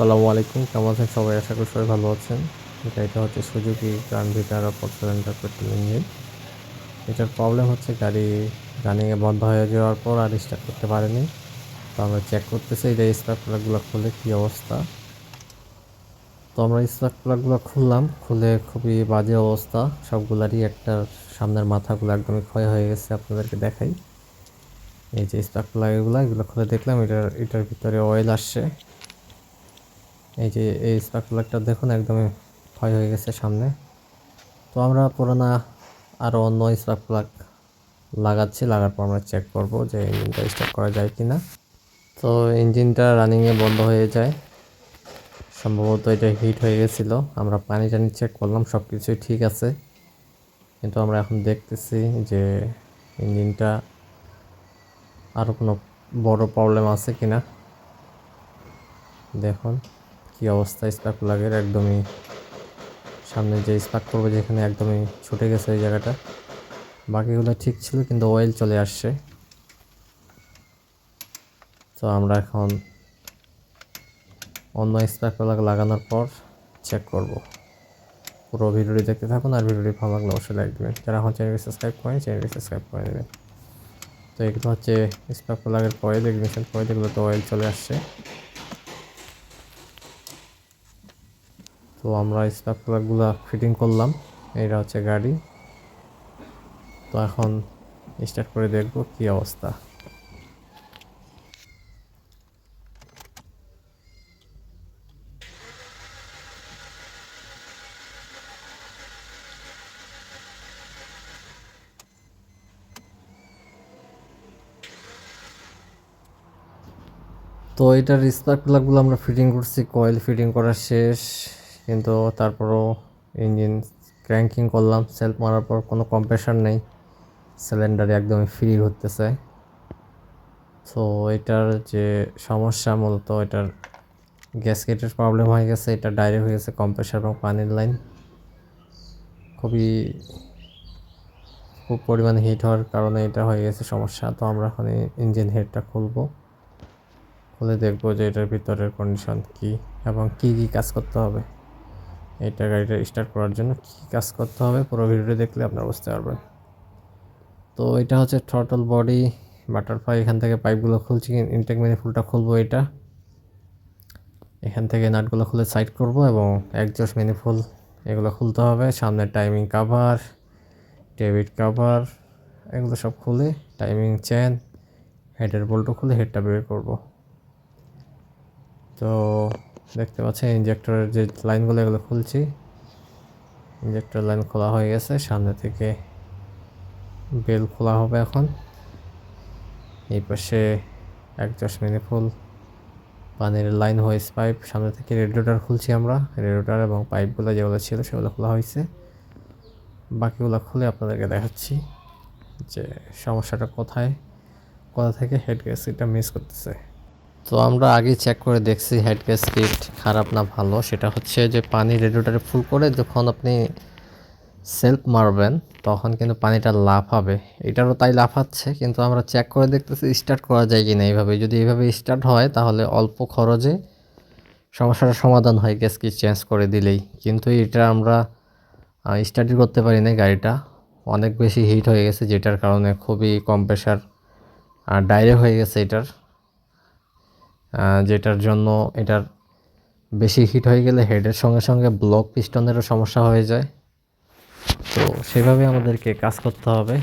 আসসালামু আলাইকুম, কেমন আছেন সবাই? আশা করি সবাই ভালো আছেন। এটা এটা হচ্ছে Suzuki grand Vitara four petrol engine এটার প্রবলেম হচ্ছে গাড়ি রানিংয়ে বন্ধ হয়ে যাওয়ার পর আর স্টার্ট করতে পারেনি। তো আমরা চেক করতেছি এটা স্পার্ক প্লাগগুলো খুলে কী অবস্থা। তো আমরা স্পার্ক প্লাগগুলো খুললাম, খুলে খুবই বাজে অবস্থা। সবগুলারই একটা সামনের মাথাগুলো একদমই ক্ষয় হয়ে গেছে আপনাদেরকে দেখাই। এই যে স্পার্ক প্লাগগুলো এগুলো খুলে দেখলাম, এটার এটার ভিতরে অয়েল আসছে। এই যে এই স্পার্ক প্লাগটা দেখুন, একদমই ক্ষয় হয়ে গেছে সামনে। তো আমরা পুরোনো আরও অন্য স্পার্ক প্লাগ লাগাচ্ছি, লাগার পর আমরা চেক করব যে ইঞ্জিনটা স্টার্ট করা যায় কি না তো ইঞ্জিনটা রানিংয়ে বন্ধ হয়ে যায়। সম্ভবত এটা হিট হয়ে গেছিল। আমরা পানি টানি চেক করলাম সব কিছুই ঠিক আছে। কিন্তু আমরা এখন দেখতেছি যে ইঞ্জিনটা আরও কোনো বড় প্রবলেম আছে কি না দেখুন। কি অবস্থা? স্পার্ক প্লাগের একদমই সামনে যে স্পার্ক করবে যেখানে একদমই ছুটে গেছে এই জায়গাটা। বাকিগুলো ঠিক ছিল কিন্তু অয়েল চলে আসছে। তো আমরা এখন অন্য স্পার্ক প্লাগ লাগানোর পর চেক করব। পুরো ভিডিওটি দেখতে থাকুন আর ভিডিওটি ভালো লাগলে অবশ্যই লাইক দেবেন। যারা এখন চ্যানেলটি সাবস্ক্রাইব করেন চ্যানেলটি সাবস্ক্রাইব করে দেবেন তো এগুলো হচ্ছে স্পার্ক প্লাগের কয়েল ইগনিশন কয়েল এগুলোতে অয়েল চলে আসছে। তো আমরা স্পার্ক প্লাগগুলো ফিটিং করলাম। এটা হচ্ছে গাড়ি। তো এখন স্টার্ট করে দেখব কি অবস্থা। তো এটার স্পার্ক প্লাগগুলো আমরা ফিটিং করছি কয়েল ফিটিং করা শেষ। কিন্তু তারপরও ইঞ্জিন ক্র্যাঙ্কিং করলাম সেলফ মারার পর কোনো কম্প্রেশন নেই সিলিন্ডারে একদমই ফ্রি হতেছে তো এটার যে সমস্যা মূলত এটার গ্যাসকেটের প্রবলেম হয়ে গেছে, এটা ডাইরেক্ট হয়ে গেছে কম্প্রেসার এবং পানির লাইন খুবই, খুব পরিমাণে হিট হওয়ার কারণে এটা হয়ে গেছে সমস্যা। তো আমরা এখন ইঞ্জিন হেডটা খুলবো। খুলে দেখব যে এটার ভিতরের কন্ডিশন কি এবং কি কি কাজ করতে হবে। এটা গাড়িটা স্টার্ট করার জন্য কী কাজ করতে হবে, পুরো ভিডিওটি দেখলে আপনারা বুঝতে পারবেন। তো এটা হচ্ছে থ্রটল বডি বাটারফ্লাই এখান থেকে পাইপগুলো খুলছি ইনটেক ম্যানিফুলটা খুলবো এটা। এখান থেকে নাটগুলো খুলে সাইড করব এবং একজস্ট ম্যানিফুল এগুলো খুলতে হবে। সামনে টাইমিং কাভার ডেবিট কাভার এগুলো সব খুলে টাইমিং চেন হেডের বল্টু খুলে হেডটা বের করব। তো দেখতে পাচ্ছেন ইঞ্জেক্টরের যে লাইনগুলো এগুলো খুলছি। ইঞ্জেক্টর লাইন খোলা হয়ে গেছে, সামনে থেকে বেল খোলা হবে এখন। এই পাশে একজশ ফুল পানির লাইন হয়েছে পাইপ সামনে থেকে রেডিওটার খুলছি আমরা। রেডিওটার এবং পাইপগুলো যেগুলো ছিল, সেগুলো খোলা হয়েছে। বাকিগুলো খুলে আপনাদেরকে দেখাচ্ছি যে সমস্যাটা কোথায়, কোথা থেকে হেড গ্যাসকিটটা মিস করতেছে। তো আমরা আগে চেক করে দেখছি হেড গ্যাসকিট খারাপ না ভালো। সেটা হচ্ছে যে পানি রেডিওটারে ফুল করে যখন আপনি সেলফ মারবেন, তখন কিন্তু পানিটা লাফাবে। এটারও তাই লাফাচ্ছে, কিন্তু আমরা চেক করে দেখতেছি স্টার্ট করা যায় কি না এইভাবে যদি এইভাবে স্টার্ট হয়, তাহলে অল্প খরচে সমস্যাটার সমাধান হয় গ্যাসকিট চেঞ্জ করে দিলেই। কিন্তু এটা আমরা স্টার্টই করতে পারি না গাড়িটা। অনেক বেশি হিট হয়ে গেছে, যেটার কারণে খুবই কম প্রেশার ডাইরেক্ট হয়ে গেছে এটার। যেটার জন্য এটার বেশি হিট হয়ে গেলে হেডের সঙ্গে সঙ্গে ব্লক পিস্টনেরও সমস্যা হয়ে যায়। তো সেভাবে আমাদেরকে কাজ করতে হবে।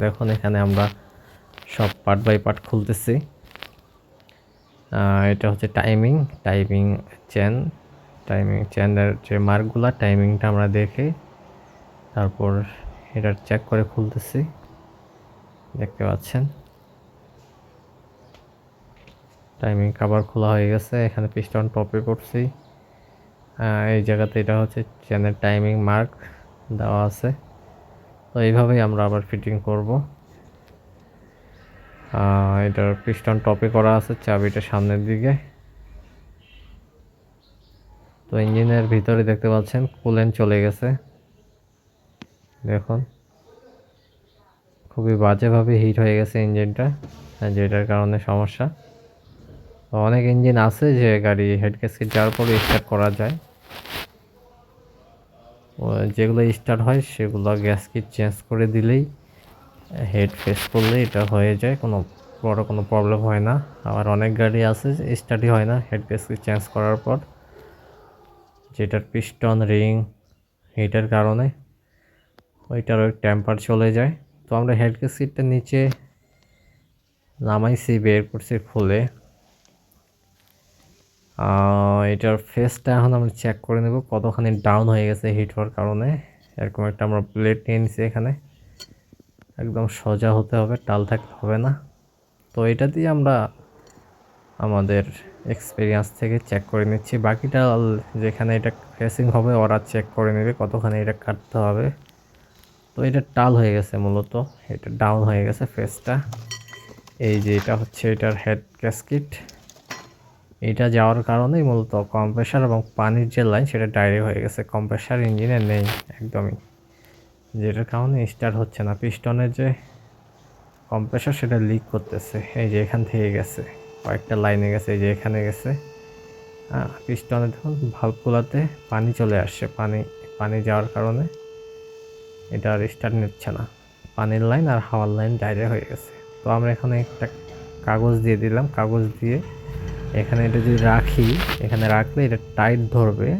দেখুন, এখানে আমরা সব পার্ট বাই পার্ট খুলতেছি। এটা হচ্ছে টাইমিং টাইমিং চেন টাইমিং চেনের যে মার্কগুলো টাইমিংটা আমরা দেখে। তারপর এটা চেক করে খুলতেছি। দেখতে পাচ্ছেন? টাইমিং কাভার খোলা হয়ে গেছে, এখানে পিস্টন টপে করছি। এই জায়গাতে এটা হচ্ছে চেনের টাইমিং মার্ক দেওয়া আছে। তো এইভাবেই আমরা আবার ফিটিং করব। এটার পিস্টন টপে করা আছে, চাবিটা সামনের দিকে। তো ইঞ্জিনের ভিতরে দেখতে পাচ্ছেন কুলেন চলে গেছে। দেখুন। খুবই বাজেভাবে হিট হয়ে গেছে ইঞ্জিনটা, যেটার কারণে সমস্যা। তো অনেক ইঞ্জিন আছে যে গাড়ি হেড গ্যাসকেট যাওয়ার পরে স্টার্ট করা যায়। যেগুলো স্টার্ট হয় সেগুলো গ্যাস গ্যাসকেট চেঞ্জ করে দিলেই হেড ফেস করলে এটা হয়ে যায়, কোনো বড় কোনো প্রবলেম হয় না। আবার অনেক গাড়ি আছে স্টার্টই হয় না হেড গ্যাসকেট চেঞ্জ করার পর। যেটার পিস্টন রিং হিটার কারণে ওইটার ওই টেম্পার চলে যায়। তো আমরা হেড গ্যাসকেটটা নিচে নামাইছি, বের করছি খুলে। এটার ফেসটা এখন আমরা চেক করে নেব কতখানি ডাউন হয়ে গেছে হিট হওয়ার কারণে। এরকম একটা আমরা প্লেট নিয়ে নিছি এখানে। একদম সোজা হতে হবে, টাল থাকতে হবে না। তো এটা দিয়ে আমরা আমাদের এক্সপিরিয়েন্স থেকে চেক করে নিচ্ছি। বাকিটা যেখানে এটা ফেসিং হবে, ওরা চেক করে নেবে কতখানি এটা কাটতে হবে। তো এটা টাল হয়ে গেছে মূলত, এটা ডাউন হয়ে গেছে ফেসটা এই যে এটা হচ্ছে এটার হেড গ্যাসকিট এটা যাওয়ার কারণেই মূলত কম্প্রেসার এবং পানির যে লাইন সেটা ডাইরেক্ট হয়ে গেছে। কম্প্রেসার ইঞ্জিনে নেই একদমই। যেটার কারণে স্টার্ট হচ্ছে না। পিস্টনের যে কম্প্রেসার সেটা লিক করতেছে। এই যে এখান থেকে গেছে। কয়েকটা লাইনে গেছে, এই যে এখানে গেছে। হ্যাঁ পিস্টনে দেখুন ভালভগুলোতে পানি চলে আসছে। পানি পানি যাওয়ার কারণে এটা আর স্টার্ট নিচ্ছে না। পানির লাইন আর হাওয়ার লাইন ডাইরেক্ট হয়ে গেছে। তো আমরা এখানে একটা কাগজ দিয়ে দিলাম। কাগজ দিয়ে এখানে এটা যদি রাখি, এখানে রাখলে এটা টাইট ধরবে,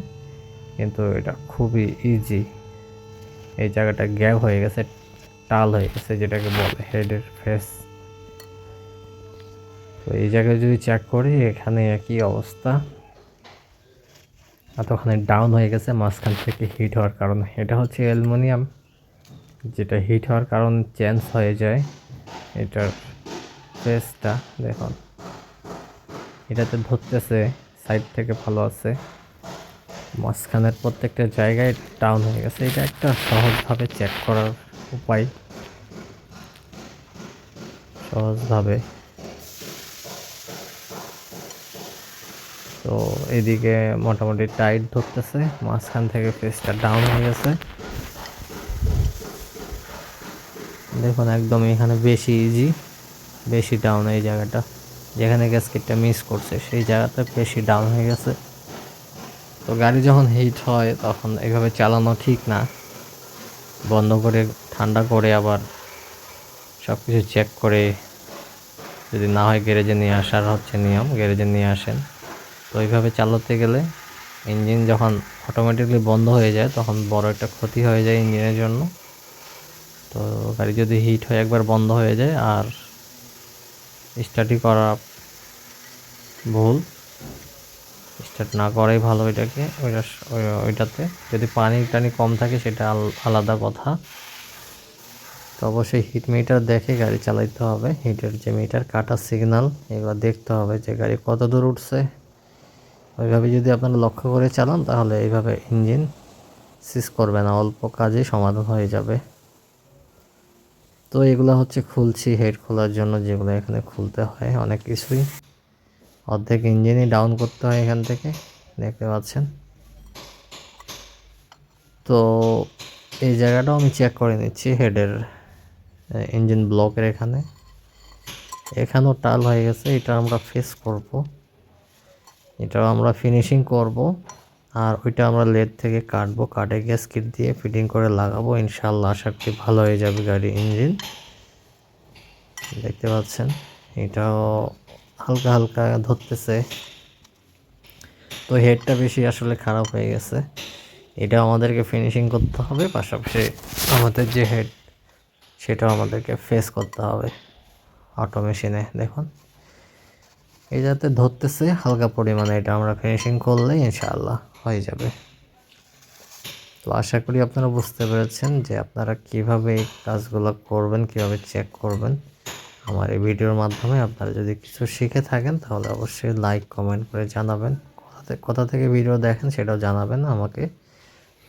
কিন্তু এটা খুবই ইজি এই জায়গাটা গ্যাপ হয়ে গেছে, টাল হয়ে গেছে যেটাকে বলে হেডের ফেস তো এই জায়গায় যদি চেক করি, এখানে একই অবস্থা। এতখানি ডাউন হয়ে গেছে, মাঝখান থেকে হিট হওয়ার কারণে। এটা হচ্ছে অ্যালুমিনিয়াম, যেটা হিট হওয়ার কারণ চেঞ্জ হয়ে যায়। এটার ফেসটা দেখুন। এটাতে ধরতেছে সাইড থেকে ভালো আছে। মাঝখানের প্রত্যেকটা জায়গায় ডাউন হয়ে গেছে। এটা একটা সহজভাবে চেক করার উপায়। সহজভাবে। তো এদিকে মোটামুটি টাইট ধরতেছে। মাঝখান থেকে ফেসটা ডাউন হয়ে গেছে। দেখুন, একদম এখানে বেশি ইজি বেশি ডাউন এই জায়গাটা। যেখানে গ্যাসকেটটা মিস করছে, সেই জায়গাটা বেশি ডাউন হয়ে গেছে। তো গাড়ি যখন হিট হয়, তখন এভাবে চালানো ঠিক না। বন্ধ করে, ঠান্ডা করে আবার সব কিছু চেক করে, যদি না হয় গ্যারেজে নিয়ে আসার হচ্ছে নিয়ম গ্যারেজে নিয়ে আসেন। তো এইভাবে চালাতে গেলে ইঞ্জিন যখন অটোমেটিকলি বন্ধ হয়ে যায়, তখন বড় একটা ক্ষতি হয়ে যায় ইঞ্জিনের জন্য। তো গাড়ি যদি হিট হয়ে একবার বন্ধ হয়ে যায়, আর স্টার্টই করা ভুল। স্টার্ট না করাই ভালো ওইটাকে ওইটা ওই- ওইটাতে। যদি পানি টানি কম থাকে, সেটা আল- আলাদা কথা। তো অবশ্যই হিট মিটার দেখে গাড়ি চালাইতে হবে। হিটের যে মিটার কাটার সিগন্যাল এগুলো দেখতে হবে যে গাড়ি কত দূর উঠছে। ওইভাবে যদি আপনারা লক্ষ্য করে চালান, তাহলে এইভাবে ইঞ্জিন সিজ করবে না। অল্প কাজেই সমাধান হয়ে যাবে। তো এগুলো হচ্ছে খুলছি হেড খোলার জন্য যেগুলো এখানে খুলতে হয়, অনেক কিছুই। অর্ধেক ইঞ্জিনই ডাউন করতে হয় এখান থেকে, দেখতে পাচ্ছেন। তো এই জায়গাটাও আমি চেক করে নিচ্ছি হেডের ইঞ্জিন ব্লকের এখানে। এখানেও টাল হয়ে গেছে, এটা আমরা ফেস করব। এটাও আমরা ফিনিশিং করব। আর ওইটা আমরা লেদ থেকে কাটবো, কাটে গ্যাস কিট দিয়ে ফিটিং করে লাগাবো। ইনশাল্লাহ আশা করি ভালো হয়ে যাবে গাড়ি ইঞ্জিন দেখতে পাচ্ছেন, এটাও হালকা হালকা ধরতেছে। তো হেডটা বেশি আসলে খারাপ হয়ে গেছে। এটা আমাদেরকে ফিনিশিং করতে হবে, পাশাপাশি আমাদের যে হেড সেটাও আমাদেরকে ফেস করতে হবে। অটো মেশিনে দেখুন। এই যাতে ধরতেছে হালকা পরিমাণে এটা আমরা ফিনিশিং করলে ইনশাআল্লাহ হয়ে যাবে। তো আশা করি আপনারা বুঝতে পেরেছেন যে আপনারা কীভাবে এই কাজগুলো করবেন, কীভাবে চেক করবেন। আমার এই ভিডিওর মাধ্যমে আপনারা যদি কিছু শিখে থাকেন, তাহলে অবশ্যই লাইক কমেন্ট করে জানাবেন। কোথা কোথা থেকে ভিডিও দেখেন সেটাও জানাবেন আমাকে।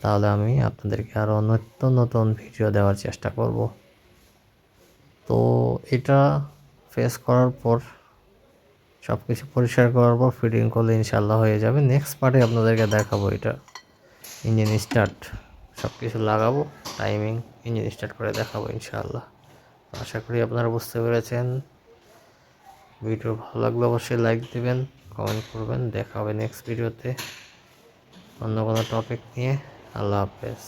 তাহলে আমি আপনাদেরকে আরও নিত্য নতুন ভিডিও দেওয়ার চেষ্টা করব। তো এটা ফেস করার পর সব কিছু পরিষ্কার করার পর ফিটিং করলে ইনশাল্লাহ হয়ে যাবে। নেক্সট পার্টে আপনাদেরকে দেখাবো এটা। ইঞ্জিন স্টার্ট সব কিছু লাগাবো টাইমিং ইঞ্জিন স্টার্ট করে দেখাবো ইনশাআল্লাহ। আশা করি আপনারা বুঝতে পেরেছেন। ভিডিও ভালো লাগলে অবশ্যই লাইক দিবেন কমেন্ট করবেন। দেখা হবে নেক্সট ভিডিওতে অন্য কোনো টপিক নিয়ে। আল্লাহ হাফেজ।